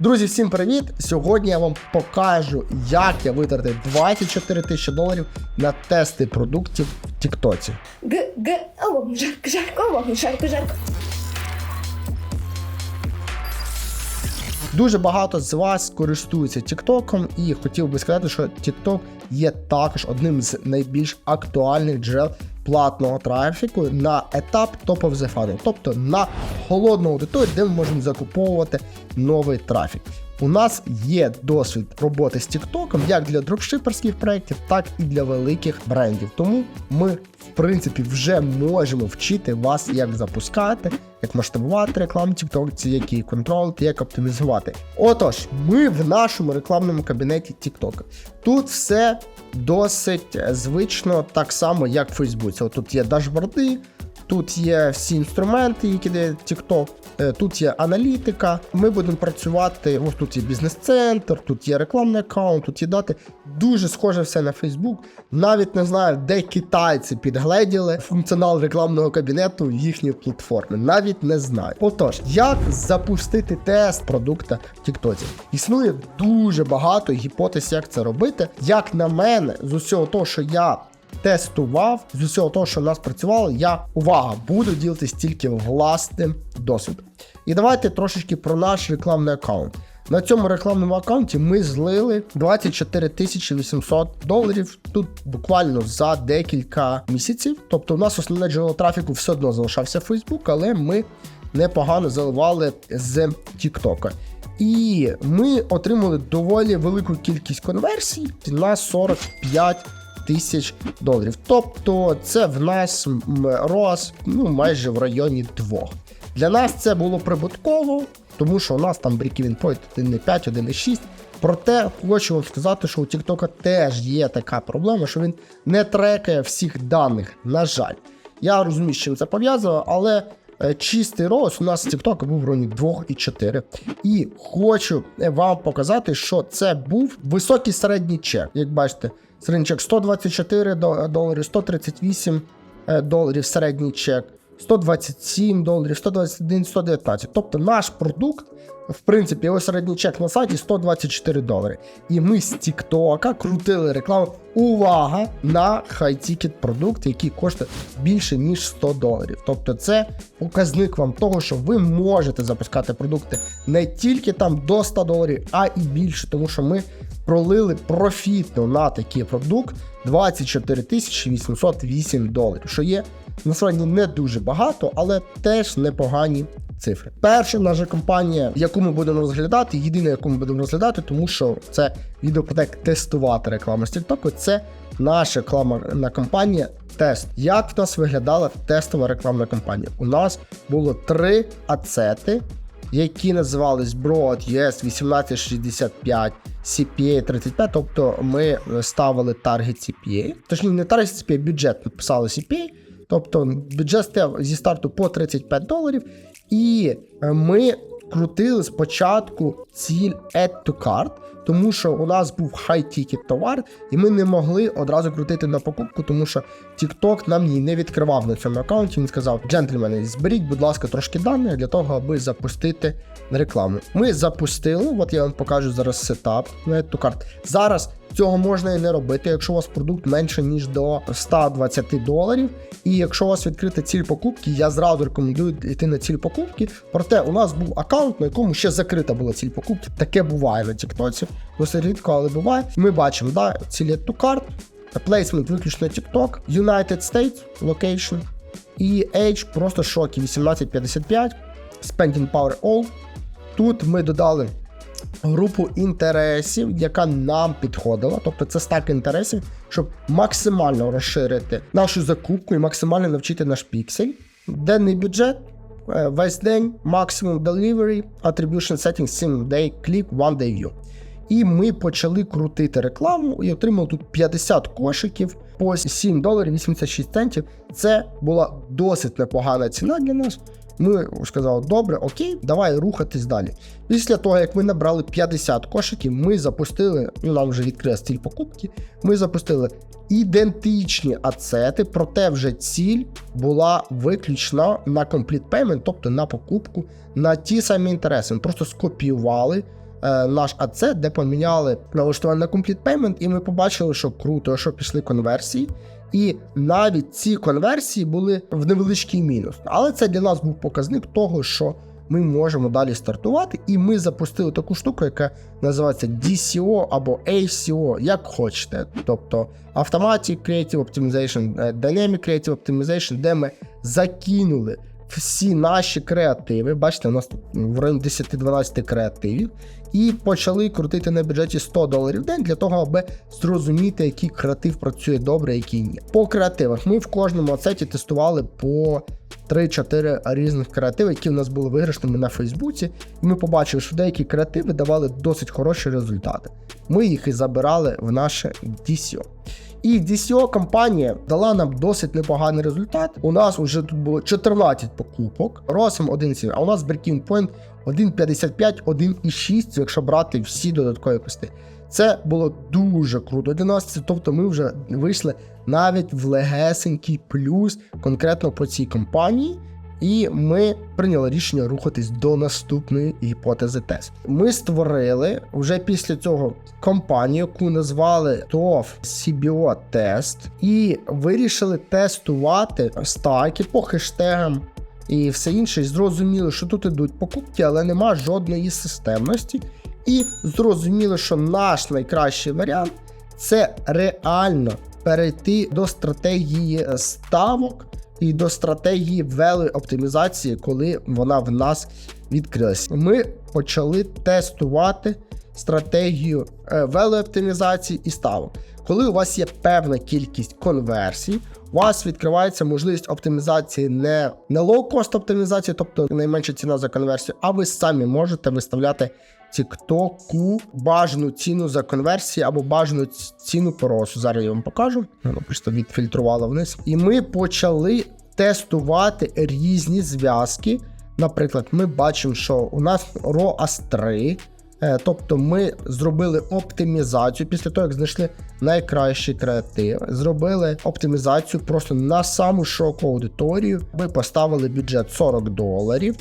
Друзі, всім привіт! Сьогодні я вам покажу, як я витратив 24 тисячі доларів на тести продуктів в Тіктоці. Г, г, о, жарко, жарко, жарко, жарко. Дуже багато з вас користуються Тіктоком, і хотів би сказати, що Тікток є також одним з найбільш актуальних джерел платного трафіку на етап of the Funnel, тобто на холодну аудиторію, де ми можемо закуповувати новий трафік. У нас є досвід роботи з Тіктоком як для дропшиперських проєктів, так і для великих брендів. Тому ми, в принципі, вже можемо вчити вас, як запускати, як масштабувати рекламу TikTok, як її контролити, як оптимізувати. Отож, ми в нашому рекламному кабінеті TikTok. Тут все досить е, звично, так само, як в Фейсбуці. Тут є дашборди. Тут є всі інструменти, які дає TikTok, е, тут є аналітика. Ми будемо працювати. Ось тут є бізнес-центр, тут є рекламний аккаунт, тут є дати. Дуже схоже все на Facebook. Навіть не знаю, де китайці підгледіли функціонал рекламного кабінету їхньої платформи. Навіть не знаю. Отож, як запустити тест продукта в TikTok? Існує дуже багато гіпотез, як це робити. Як на мене, з усього того, що я тестував з усього того, що в нас працювало, я увага, буду ділитись тільки власним досвідом. І давайте трошечки про наш рекламний аккаунт. На цьому рекламному аккаунті ми злили 24 тисячі 800 доларів тут буквально за декілька місяців. Тобто, у нас основне джерело трафіку все одно залишався Facebook, але ми непогано заливали з TikTok. І ми отримали доволі велику кількість конверсій на 45 тисяч доларів. Тобто це в нас роз ну, майже в районі 2. Для нас це було прибутково, тому що у нас там break-even point 1,5, 1,6. Проте хочу вам сказати, що у TikTok теж є така проблема, що він не трекає всіх даних. На жаль, я розумію, з чим це пов'язано, але е, чистий рост у нас з TikTok був в районі 2,4. І хочу е, вам показати, що це був високий середній чек. Як бачите, середній чек 124 до- долари, 138 е, доларів середній чек. 127 доларів, 121, 119. Тобто наш продукт, в принципі, його середній чек на сайті 124 долари. І ми з TikTok крутили рекламу. Увага на хай-тікет продукт, який коштує більше ніж 100 доларів. Тобто, це показник вам того, що ви можете запускати продукти не тільки там до 100 доларів, а і більше, тому що ми пролили профітно на такий продукт 24 тисячі 808 доларів, що є насправді не дуже багато, але теж непогані цифри. Перша наша компанія, яку ми будемо розглядати, єдина, яку ми будемо розглядати, тому що це відео про тестувати рекламу з TikTok, це наша рекламна кампанія тест. Як в нас виглядала тестова рекламна кампанія? У нас було три ацети, які називались Broad US 1865, CPA 35, тобто ми ставили таргет CPA. Точніше, не таргет CPA, бюджет написали CPA. Тобто бюджет став зі старту по 35 доларів, і е, ми крутили спочатку ціль Add to Cart, тому що у нас був хай-тікет товар, і ми не могли одразу крутити на покупку, тому що TikTok нам її не відкривав на цьому аккаунті. Він сказав: джентльмени, зберіть, будь ласка, трошки даних для того, аби запустити рекламу. Ми запустили, от я вам покажу зараз сетап на Add to Cart. Зараз цього можна і не робити, якщо у вас продукт менше ніж до 120 доларів. І якщо у вас відкрита ціль покупки, я зразу рекомендую йти на ціль покупки. Проте у нас був аккаунт, на якому ще закрита була ціль покупки. Таке буває на Тіктоці. Досить рідко, але буває. Ми бачимо, да, цілі to cart, placement виключно TikTok, United States, location і Age просто шокі 1855, Spending Power All. Тут ми додали групу інтересів, яка нам підходила. Тобто це стак інтересів, щоб максимально розширити нашу закупку і максимально навчити наш піксель. Денний бюджет. е, Весь день, максимум delivery, attribution settings 7 day, click, one day view. І ми почали крутити рекламу і отримали тут 50 кошиків по 7 доларів 86 центів. Це була досить непогана ціна для нас. Ми сказали, добре, окей, давай рухатись далі. Після того, як ми набрали 50 кошиків, ми запустили, ну нам вже відкрили стиль покупки. Ми запустили ідентичні ацети, проте вже ціль була виключно на complete payment, тобто на покупку, на ті самі інтереси. Ми просто скопіювали е, наш АЦ, де поміняли налаштування на Complete Payment, і ми побачили, що круто, що пішли конверсії. І навіть ці конверсії були в невеличкий мінус. Але це для нас був показник того, що ми можемо далі стартувати, і ми запустили таку штуку, яка називається DCO або ACO, як хочете. Тобто Automatic Creative Optimization, е, Dynamic Creative Optimization, де ми закинули всі наші креативи. Бачите, у нас в районі 10-12 креативів. І почали крутити на бюджеті 100 доларів в день для того, аби зрозуміти, який креатив працює добре, який ні. По креативах ми в кожному ацеті тестували по 3-4 різних креативи, які в нас були виграшними на Фейсбуці. І ми побачили, що деякі креативи давали досить хороші результати. Ми їх і забирали в наше DCO. І DCO компанія дала нам досить непоганий результат. У нас вже тут було 14 покупок, ROSM 1,7, а у нас Breaking Point 1,55, 1,6, якщо брати всі додаткові кости. Це було дуже круто для нас. Тобто ми вже вийшли навіть в легесенький плюс конкретно по цій компанії. І ми прийняли рішення рухатись до наступної гіпотези тест. Ми створили вже після цього компанію, яку назвали TOF CBO Test, і вирішили тестувати стаки по хештегам і все інше. І зрозуміли, що тут ідуть покупки, але нема жодної системності. І зрозуміли, що наш найкращий варіант це реально перейти до стратегії ставок і до стратегії value оптимізації, коли вона в нас відкрилась. Ми почали тестувати стратегію е, value оптимізації і ставок. Коли у вас є певна кількість конверсій, у вас відкривається можливість оптимізації не, не low-cost оптимізації, тобто найменша ціна за конверсію, а ви самі можете виставляти TikTok бажану ціну за конверсії або бажану ціну по росу. Зараз я вам покажу. Воно просто відфільтрувало вниз. І ми почали тестувати різні зв'язки. Наприклад, ми бачимо, що у нас ROAS 3. Е, Тобто ми зробили оптимізацію після того, як знайшли найкращий креатив, зробили оптимізацію просто на саму широку аудиторію. Ми поставили бюджет 40 доларів.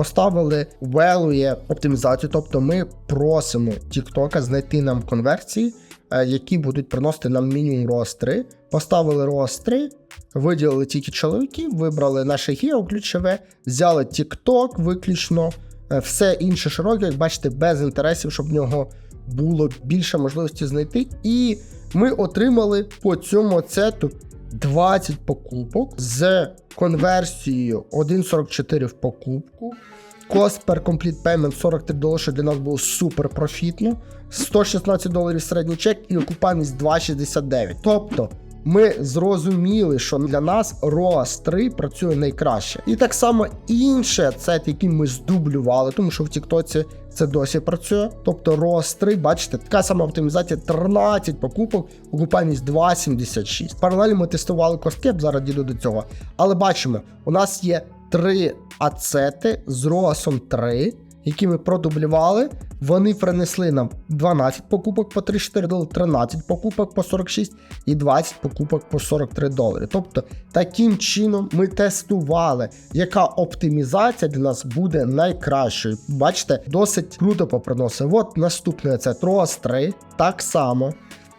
Поставили value оптимізацію, тобто ми просимо TikTok знайти нам конверсії, е, які будуть приносити нам мінімум ROAS 3. Поставили ROAS 3, виділили тільки чоловіків, вибрали наше гео ключове, взяли TikTok виключно, е, все інше широке, як бачите, без інтересів, щоб в нього було більше можливості знайти. І ми отримали по цьому цету 20 покупок з конверсією 1,44 в покупку. Cost per complete payment 43 долари, що для нас було супер профітно. 116 доларів середній чек і окупаність 2,69. Тобто ми зрозуміли, що для нас ROAS 3 працює найкраще. І так само інший сет, який ми здублювали, тому що в Тіктоці це досі працює. Тобто 3, бачите, така сама оптимізація 13 покупок, окупальність 2,76. Паралельно ми тестували косткеп, зараз діду до цього. Але бачимо, у нас є три ацети з ROAS 3 які ми продублювали, вони принесли нам 12 покупок по 34 долари, 13 покупок по 46 і 20 покупок по 43 долари. Тобто, таким чином ми тестували, яка оптимізація для нас буде найкращою. Бачите, досить круто поприносив. От наступне це ROAS 3, так само.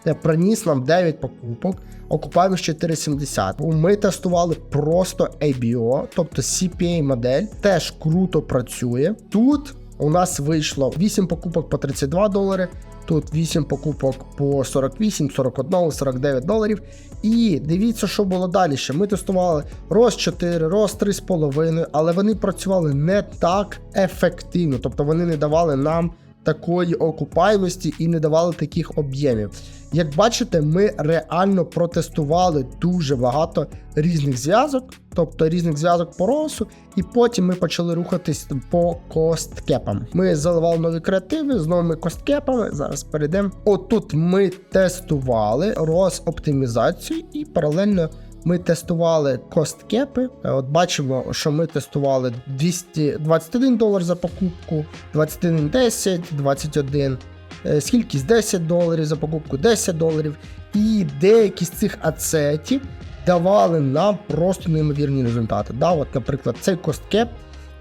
Е, Приніс нам 9 покупок, окупаємось 4,70. Ми тестували просто ABO, тобто CPA модель, теж круто працює. Тут у нас вийшло 8 покупок по 32 долари. Тут 8 покупок по 48, 41, 49 доларів. І дивіться, що було далі. Ми тестували ROS 4, ROS 3,5, але вони працювали не так ефективно, тобто вони не давали нам такої окупаємості і не давали таких об'ємів. Як бачите, ми реально протестували дуже багато різних зв'язок, тобто різних зв'язок по росу, і потім ми почали рухатись по косткепам. Ми заливали нові креативи з новими косткепами. Зараз перейдемо. Отут ми тестували роз оптимізацію і паралельно. Ми тестували косткепи. От бачимо, що ми тестували 221 долар за покупку, 21,10, 21, е, скількись 10 доларів за покупку, 10 доларів. І деякі з цих ацетів давали нам просто неймовірні результати. Да, от, Наприклад, цей косткеп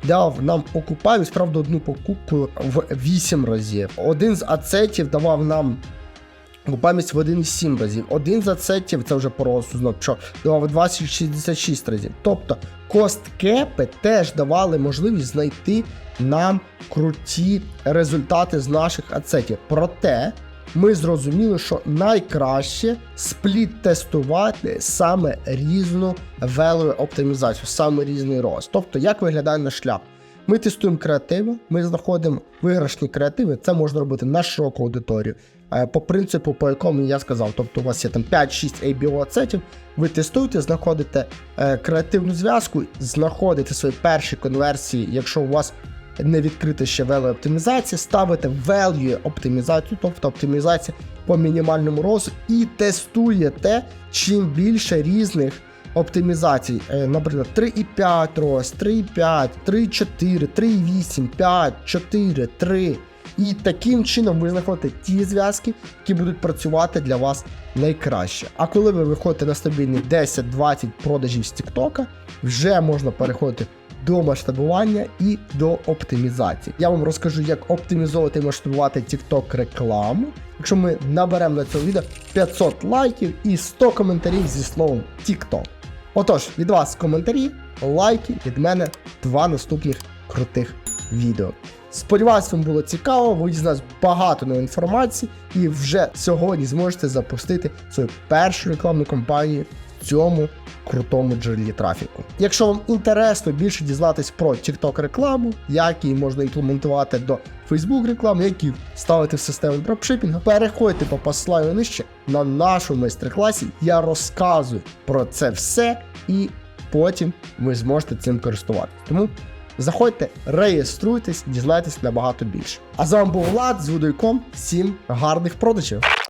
дав нам окупаємість, правда, одну покупку в 8 разів. Один з ацетів давав нам окупаємість в 1,7 разів. Один з ацетів, це вже по росту знов, що давав 2066 разів. Тобто косткепи теж давали можливість знайти нам круті результати з наших ацетів. Проте ми зрозуміли, що найкраще спліт-тестувати саме різну value оптимізацію, саме різний рост. Тобто, як виглядає наш шлях? Ми тестуємо креативи, ми знаходимо виграшні креативи. Це можна робити на широку аудиторію. Е, По принципу, по якому я сказав, тобто у вас є там 5-6 ABO ацетів, ви тестуєте, знаходите е, креативну зв'язку, знаходите свої перші конверсії, якщо у вас не відкрита ще value оптимізація, ставите value оптимізацію, тобто оптимізація по мінімальному розу, і тестуєте чим більше різних оптимізацій. Е, Наприклад, 3,5 рост, 3,5, 3,4, 3,8, 5, 4, 3. І таким чином ви знаходите ті зв'язки, які будуть працювати для вас найкраще. А коли ви виходите на стабільні 10-20 продажів з TikTok, вже можна переходити до масштабування і до оптимізації. Я вам розкажу, як оптимізовувати і масштабувати TikTok рекламу. Якщо ми наберемо на цьому відео 500 лайків і 100 коментарів зі словом TikTok. Отож, від вас коментарі, лайки, від мене два наступних крутих відео. Сподіваюсь, вам було цікаво, ви дізналися багато нової інформації і вже сьогодні зможете запустити свою першу рекламну кампанію в цьому крутому джерелі трафіку. Якщо вам інтересно більше дізнатись про TikTok рекламу, як її можна імплементувати до Facebook реклами, як її ставити в систему дропшипінгу, переходьте по посиланню нижче на нашому майстер-класі. Я розказую про це все, і потім ви зможете цим користуватися. Тому Заходьте, реєструйтесь, дізнайтесь набагато більше. А з вами був Влад з Вудойком. Всім гарних продажів!